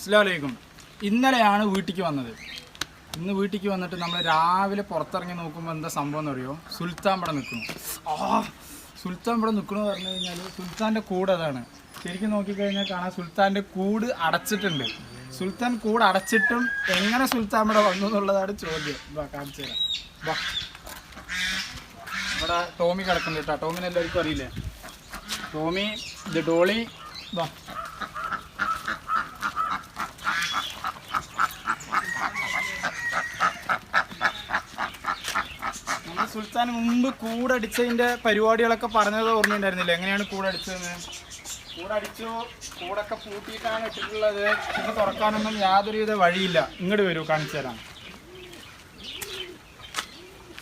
അസ്ലാമലൈക്കും ഇന്നലെയാണ് വീട്ടിലേക്ക് വന്നത്. ഇന്ന് വീട്ടിലേക്ക് വന്നിട്ട് നമ്മൾ രാവിലെ പുറത്തിറങ്ങി നോക്കുമ്പോൾ എന്താ സംഭവം എന്ന് അറിയോ സുൽത്താൻ ഇവിടെ നിൽക്കുന്നു. ആ സുൽത്താൻ ഇവിടെ നിൽക്കണമെന്ന് പറഞ്ഞു കഴിഞ്ഞാൽ സുൽത്താന്റെ കൂട് അതാണ്. ശരിക്കും നോക്കിക്കഴിഞ്ഞാൽ കാണാം സുൽത്താന്റെ കൂട് അടച്ചിട്ടുണ്ട്. സുൽത്താൻ കൂട് അടച്ചിട്ടും എങ്ങനെ സുൽത്താൻ ഇവിടെ വന്നു എന്നുള്ളതാണ് ചോദ്യം. കാണിച്ചു തരാം. വാ. ഇവിടെ ടോമി കിടക്കുന്നുണ്ട് കേട്ടോ. ടോമിനെ എല്ലാവർക്കും അറിയില്ലേ? ടോമി ഇത് ഡോളി. വാ. സുൽത്താൻ മുമ്പ് കൂടടിച്ചതിന്റെ പരിപാടികളൊക്കെ പറഞ്ഞത് ഓർമ്മയുണ്ടായിരുന്നില്ല? എങ്ങനെയാണ് കൂടടിച്ചതെന്ന്? കൂടടിച്ചു കൂടൊക്കെ പൂട്ടിയിട്ടാണ് ഇട്ടിട്ടുള്ളത്. ഇത് തുറക്കാനൊന്നും യാതൊരുവിധ വഴിയില്ല. ഇങ്ങോട്ട് വരൂ കാണിച്ചു തരാം.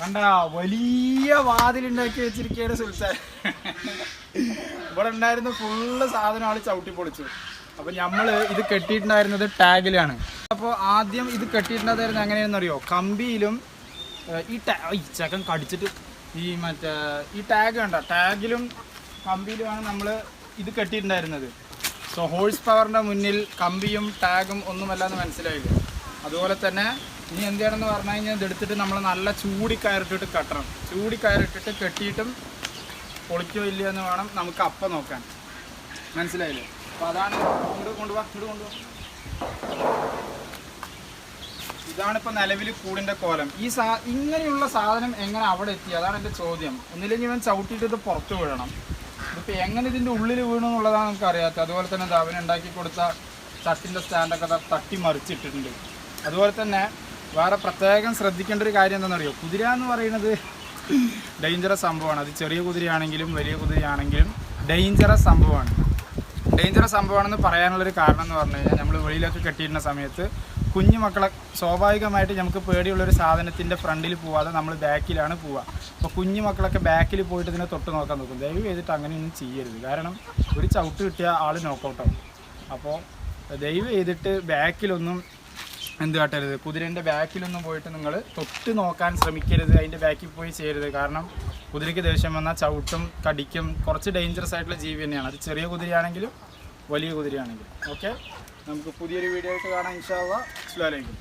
കണ്ട വലിയ വാതിലുണ്ടാക്കി വെച്ചിരിക്കുകയാണ് സുൽത്താൻ. ഇവിടെ ഉണ്ടായിരുന്ന ഫുള്ള് സാധനം ആൾ ചവിട്ടി പൊളിച്ചു. അപ്പൊ നമ്മൾ ഇത് കെട്ടിയിട്ടുണ്ടായിരുന്നത് ടാഗിലാണ്. അപ്പോൾ ആദ്യം ഇത് കെട്ടിയിട്ടുണ്ടായിരുന്നത് എങ്ങനെയാണെന്ന് അറിയോ കമ്പിയിലും ഈ ടാ ഈ ചക്കൻ കടിച്ചിട്ട് ഈ മറ്റേ ഈ ടാഗ് കണ്ട? ടാഗിലും കമ്പിയിലുമാണ് നമ്മൾ ഇത് കെട്ടിയിട്ടുണ്ടായിരുന്നത്. സോ ഹോഴ്സ് പവറിന്റെ മുന്നിൽ കമ്പിയും ടാഗും ഒന്നുമല്ല എന്ന് മനസ്സിലായില്ല. അതുപോലെ തന്നെ ഇനി എന്ത് ചെയ്യണമെന്ന് പറഞ്ഞു കഴിഞ്ഞാൽ ഇതെടുത്തിട്ട് നമ്മൾ നല്ല ചൂടി കയറിട്ടിട്ട് കെട്ടണം. ചൂടി കയറിട്ടിട്ട് കെട്ടിയിട്ടും പൊളിക്കോ ഇല്ല എന്ന് വേണം നമുക്ക് അപ്പം നോക്കാൻ. മനസ്സിലായില്ലേ? അപ്പോൾ അതാണ് ഇങ്ങോട്ട് കൊണ്ടുപോവാ ഇങ്ങോട്ട് കൊണ്ടുപോവാ ഇതാണ് ഇപ്പൊ നിലവിൽ കൂടിന്റെ കോലം. ഈ സാ ഇങ്ങനെയുള്ള സാധനം എങ്ങനെ അവിടെ എത്തി? അതാണ് എന്റെ ചോദ്യം. ഒന്നില്ലെങ്കിൽ ഇവൻ ചവിട്ടിയിട്ട് ഇത് പുറത്തു വീഴണം ഇതിപ്പോ എങ്ങനെ ഇതിന്റെ ഉള്ളിൽ വീണു എന്നുള്ളതാണ് നമുക്ക് അറിയാത്തത് അതുപോലെ തന്നെ അവൻ ഉണ്ടാക്കി കൊടുത്ത ചട്ടിന്റെ സ്റ്റാൻഡൊക്കെ തട്ടി മറിച്ചിട്ടിട്ടുണ്ട് അതുപോലെ തന്നെ വേറെ പ്രത്യേകം ശ്രദ്ധിക്കേണ്ട ഒരു കാര്യം എന്താണെന്നറിയോ? കുതിര എന്ന് പറയുന്നത് ഡേഞ്ചറസ് സംഭവമാണ്. അത് ചെറിയ കുതിരയാണെങ്കിലും വലിയ കുതിരയാണെങ്കിലും ഡേഞ്ചറസ് സംഭവമാണ്. ഡേഞ്ചറസ് സംഭവമാണെന്ന് പറയാനുള്ളൊരു കാരണം എന്ന് പറഞ്ഞു കഴിഞ്ഞാൽ നമ്മൾ വെളിയിലൊക്കെ കെട്ടിയിരുന്ന സമയത്ത് കുഞ്ഞു മക്കളെ സ്വാഭാവികമായിട്ട് നമുക്ക് പേടിയുള്ളൊരു സാധനത്തിന്റെ ഫ്രണ്ടിൽ പോവാതെ നമ്മൾ ബാക്കിലാണ് പോവുക. അപ്പോൾ കുഞ്ഞു മക്കളൊക്കെ ബാക്കിൽ പോയിട്ട് ഇതിനെ തൊട്ട് നോക്കാൻ നോക്കും. ദയവ് ചെയ്തിട്ട് അങ്ങനെയൊന്നും ചെയ്യരുത്. കാരണം ഒരു ചവിട്ട് കിട്ടിയ ആൾ നോക്കൗട്ടാവും അപ്പോൾ ദയവ് ചെയ്തിട്ട് ബാക്കിലൊന്നും എന്ത് കാട്ടരുത്. കുതിരന്റെ ബാക്കിലൊന്നും പോയിട്ട് നിങ്ങൾ തൊട്ട് നോക്കാൻ ശ്രമിക്കരുത്. അതിന്റെ ബാക്കിൽ പോയി ചെയ്യരുത്. കാരണം കുതിരയ്ക്ക് ദേഷ്യം വന്നാൽ ചവിട്ടും കടിക്കും കുറച്ച് ഡേഞ്ചറസ് ആയിട്ടുള്ള ജീവി തന്നെയാണ്. അത് ചെറിയ കുതിരയാണെങ്കിലും വലിയ കുതിരയാണെങ്കിലും. ഓക്കെ നമുക്ക് പുതിയൊരു വീഡിയോ ആയിട്ട് കാണാം. ഇൻഷാല്ല അസ്ലാമലൈക്കും